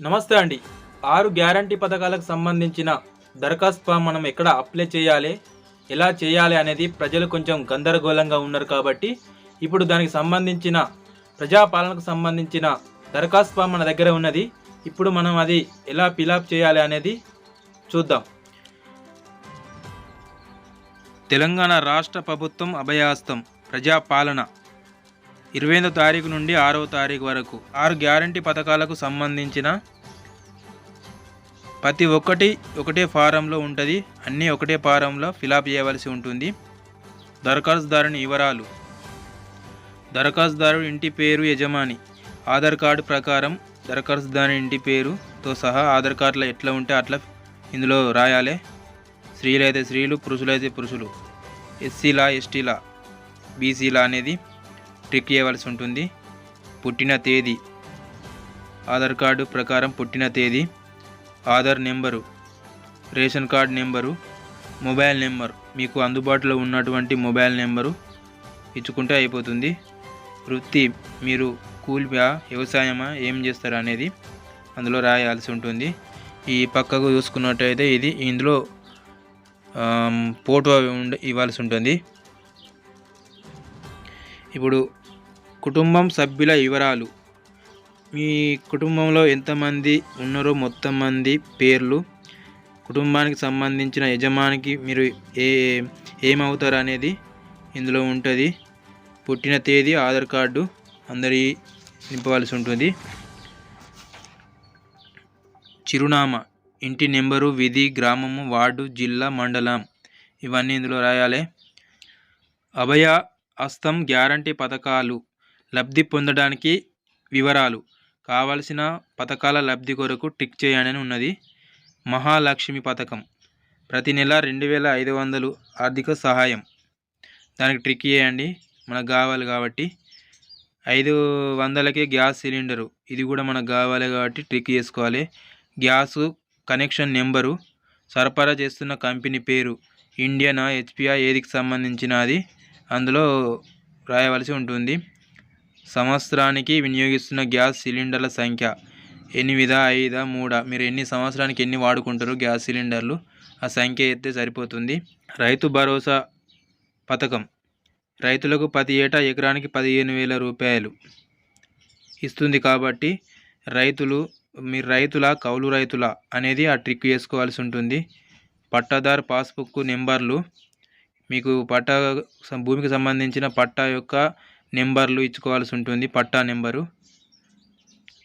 నమస్తే అండి. ఆరు గ్యారంటీ పథకాలకు సంబంధించిన దరఖాస్తు ఫామ్ మనం ఎక్కడ అప్లై చేయాలి ఎలా చేయాలి అనేది ప్రజలు కొంచెం గందరగోళంగా ఉన్నారు కాబట్టి ఇప్పుడు దానికి సంబంధించిన ప్రజాపాలనకు సంబంధించిన దరఖాస్తు ఫామ్ మన దగ్గర ఉన్నది. ఇప్పుడు మనం అది ఎలా ఫిలప్ చేయాలి అనేది చూద్దాం. తెలంగాణ రాష్ట్ర ప్రభుత్వం అభయాస్తం ప్రజాపాలన ఇరవై ఎనిమిదో తారీఖు నుండి ఆరవ తారీఖు వరకు. ఆరు గ్యారంటీ పథకాలకు సంబంధించిన ప్రతి ఒక్కటి ఒకటే ఫారంలో ఉంటుంది. అన్నీ ఒకటే ఫారంలో ఫిలప్ చేయవలసి ఉంటుంది. దరఖాస్తుదారుని వివరాలు. దరఖాస్తుదారుడు ఇంటి పేరు యజమాని ఆధార్ కార్డు ప్రకారం దరఖాస్తుదారుని ఇంటి పేరుతో సహా ఆధార్ కార్డులో ఎట్లా ఉంటే అట్లా ఇందులో రాయాలి. స్త్రీలైతే స్త్రీలు పురుషులైతే పురుషులు. ఎస్సీలా ఎస్టీలా బీసీలా అనేది టిక్ చేయవలసి ఉంటుంది. పుట్టిన తేదీ. ఆధార్ కార్డు ప్రకారం పుట్టిన తేదీ. Aadhaar number. Ration card number. Mobile number. మీకు అందుబాటులో ఉన్నటువంటి మొబైల్ నెంబరు ఇచ్చుకుంటే అయిపోతుంది. వృత్తి. మీరు కూలిపా వ్యవసాయమా ఏం చేస్తారు అనేది అందులో రాయాల్సి ఉంటుంది. ఈ పక్కకు చూసుకున్నట్టయితే ఇది ఇందులో ఫోటో ఇవ్వాల్సి ఉంటుంది. ఇప్పుడు కుటుంబం సభ్యుల వివరాలు. మీ కుటుంబంలో ఎంతమంది ఉన్నారో మొత్తం మంది పేర్లు కుటుంబానికి సంబంధించిన యజమానికి మీరు ఏ ఏమవుతారు అనేది ఇందులో ఉంటుంది. పుట్టిన తేదీ ఆధార్ కార్డు అందరి నింపవలసి ఉంటుంది. చిరునామా ఇంటి నెంబరు విధి గ్రామము వార్డు జిల్లా మండలం ఇవన్నీ ఇందులో రాయాలి. అభయ హస్తం గ్యారంటీ పథకాలు లబ్ధి పొందడానికి వివరాలు. కావలసిన పథకాల లబ్ధి కొరకు టిక్ చేయాలని ఉన్నది. మహాలక్ష్మి పథకం. ప్రతి నెల రెండు వేల ఐదు వందలు ఆర్థిక సహాయం. దానికి ట్రిక్ చేయండి. మనకు కావాలి కాబట్టి ఐదు వందలకే గ్యాస్ సిలిండరు. ఇది కూడా మనకు కావాలి కాబట్టి ట్రిక్ చేసుకోవాలి. Gas connection number. సరఫరా చేస్తున్న కంపెనీ పేరు. ఇండియన్ హెచ్పిఐ ఏదికి సంబంధించినది. అందులో రాయవలసి ఉంటుంది. సంవత్సరానికి వినియోగిస్తున్న గ్యాస్ సిలిండర్ల సంఖ్య ఎనిమిదా ఐదా మూడా? మీరు ఎన్ని సంవత్సరానికి ఎన్ని వాడుకుంటారో గ్యాస్ సిలిండర్లు? ఆ సంఖ్య ఎత్తే సరిపోతుంది. రైతు భరోసా పథకం. రైతులకు ప్రతి ఏటా ఎకరానికి పదిహేను వేల రూపాయలు ఇస్తుంది కాబట్టి రైతులు మీరు రైతుల కౌలు రైతుల అనేది ఆ ట్రిక్ చేసుకోవాల్సి ఉంటుంది. పట్టాదారు పాస్బుక్ నెంబర్లు మీకు పట్టా భూమికి సంబంధించిన పట్టా యొక్క నెంబర్లు ఇచ్చుకోవాల్సి ఉంటుంది. పట్టా నెంబరు.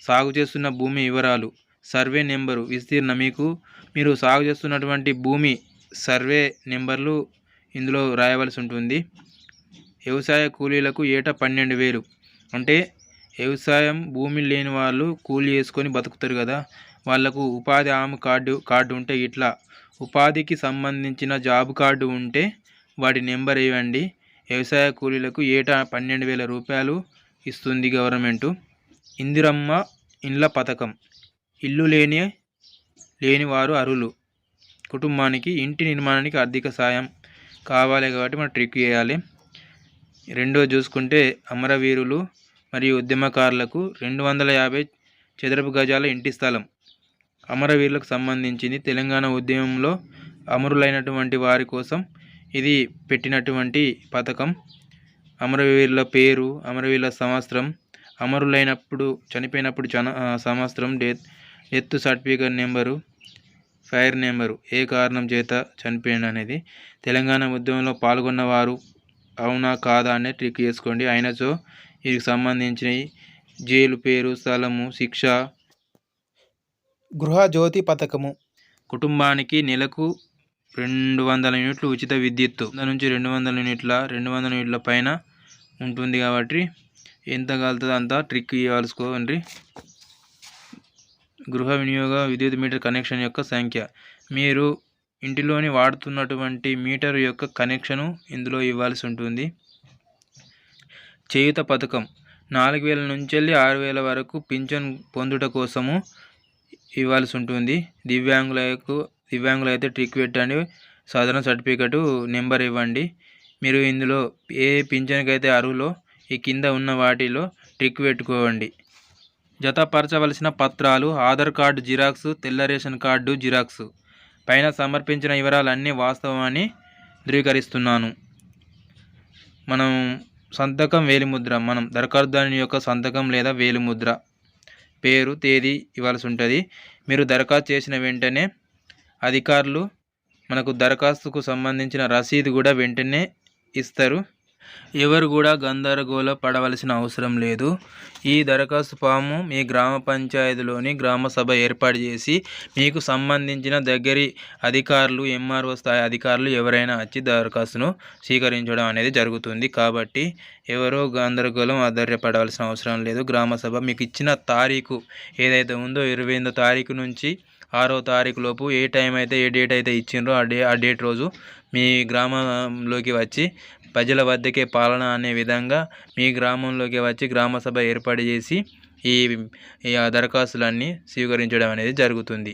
సాగు చేస్తున్న భూమి వివరాలు. Survey number. విస్తీర్ణ. మీకు మీరు సాగు చేస్తున్నటువంటి భూమి సర్వే నెంబర్లు ఇందులో రాయవలసి ఉంటుంది. వ్యవసాయ కూలీలకు ఏటా పన్నెండు వేలు. అంటే వ్యవసాయం భూమి లేని వాళ్ళు కూలీ చేసుకొని బతుకుతారు కదా. వాళ్ళకు ఉపాధి హామీ కార్డు కార్డు ఉంటే ఇట్లా. ఉపాధికి సంబంధించిన జాబ్ కార్డు ఉంటే వాటి నెంబర్ ఇవ్వండి. వ్యవసాయ కూలీలకు ఏటా పన్నెండు వేల రూపాయలు ఇస్తుంది గవర్నమెంటు. ఇందిరమ్మ ఇండ్ల పథకం. ఇల్లు లేని లేని వారు అరులు. కుటుంబానికి ఇంటి నిర్మాణానికి ఆర్థిక సాయం కావాలి కాబట్టి మనం ట్రిక్ చేయాలి. రెండో చూసుకుంటే అమరవీరులు మరియు ఉద్యమకారులకు రెండు వందల యాభై చదరపు గజాల ఇంటి స్థలం. అమరవీరులకు సంబంధించింది తెలంగాణ ఉద్యమంలో అమరులైనటువంటి వారి కోసం ఇది పెట్టినటువంటి పథకం. అమరవీరుల పేరు అమరవీరుల సంవత్సరం అమరులైనప్పుడు చనిపోయినప్పుడు చన సంవత్సరం death death certificate number FIR number ఏ కారణం చేత చనిపోయింది అనేది తెలంగాణ ఉద్యమంలో పాల్గొన్నవారు అవునా కాదా అనే ట్రిక్ చేసుకోండి. అయినచో వీరికి సంబంధించినవి జైలు పేరు స్థలము శిక్ష గృహజ్యోతి పథకము. కుటుంబానికి నెలకు రెండు వందల యూనిట్లు ఉచిత విద్యుత్తు. దాని నుంచి రెండు వందల యూనిట్ల రెండు వందల యూనిట్ల పైన ఉంటుంది కాబట్టి ఎంత కలుతుందో అంత ట్రిక్ ఇవ్వాల్సుకోండి. గృహ వినియోగ విద్యుత్ మీటర్ కనెక్షన్ యొక్క సంఖ్య. మీరు ఇంటిలోని వాడుతున్నటువంటి మీటర్ యొక్క కనెక్షను ఇందులో ఇవ్వాల్సి ఉంటుంది. చేయుత పథకం. నాలుగు వేల నుంచి వెళ్ళి ఆరు వేల వరకు పింఛన్ పొందుట కోసము ఇవ్వాల్సి ఉంటుంది. దివ్యాంగులకు దివ్యాంగులు అయితే ట్రిక్ పెట్టండి. సాధారణ సర్టిఫికెట్ నెంబర్ ఇవ్వండి. మీరు ఇందులో ఏ పింఛన్కి అయితే అర్హులో ఈ కింద ఉన్న వాటిలో ట్రిక్ పెట్టుకోవండి జతపరచవలసిన పత్రాలు ఆధార్ కార్డు జిరాక్స్ తెల్ల రేషన్ కార్డు జిరాక్స్. పైన సమర్పించిన వివరాలన్నీ వాస్తవమని ధృవీకరిస్తున్నాను. మనం సంతకం వేలిముద్ర మనం దరఖాస్తుదారుని యొక్క సంతకం లేదా వేలిముద్ర పేరు తేదీ ఇవ్వాల్సి ఉంటుంది. మీరు దరఖాస్తు చేసిన వెంటనే అధికారులు మనకు దరఖాస్తుకు సంబంధించిన రసీదు కూడా వెంటనే ఇస్తారు. ఎవరు కూడా గందరగోళ పడవలసిన అవసరం లేదు. ఈ దరఖాస్తు ఫాము మీ గ్రామ పంచాయతీలోని గ్రామ సభ ఏర్పాటు చేసి మీకు సంబంధించిన దగ్గరి అధికారులు ఎంఆర్ఓ స్థాయి అధికారులు ఎవరైనా వచ్చి దరఖాస్తును స్వీకరించడం అనేది జరుగుతుంది. కాబట్టి ఎవరో గందరగోళం ఆధార్యపడవలసిన అవసరం లేదు. గ్రామ సభ మీకు ఇచ్చిన తారీఖు ఏదైతే ఉందో ఇరవై ఎనిమిదో తారీఖు నుంచి ఆరో తారీఖు లోపు ఏ టైం అయితే ఏ డేట్ అయితే ఇచ్చిండ్రో ఆ డే ఆ డేట్ రోజు మీ గ్రామంలోకి వచ్చి ప్రజల వద్దకే పాలన అనే విధంగా మీ గ్రామంలోకి వచ్చి గ్రామసభ ఏర్పాటు చేసి ఈ ఈ దరఖాస్తులన్నీ స్వీకరించడం అనేది జరుగుతుంది.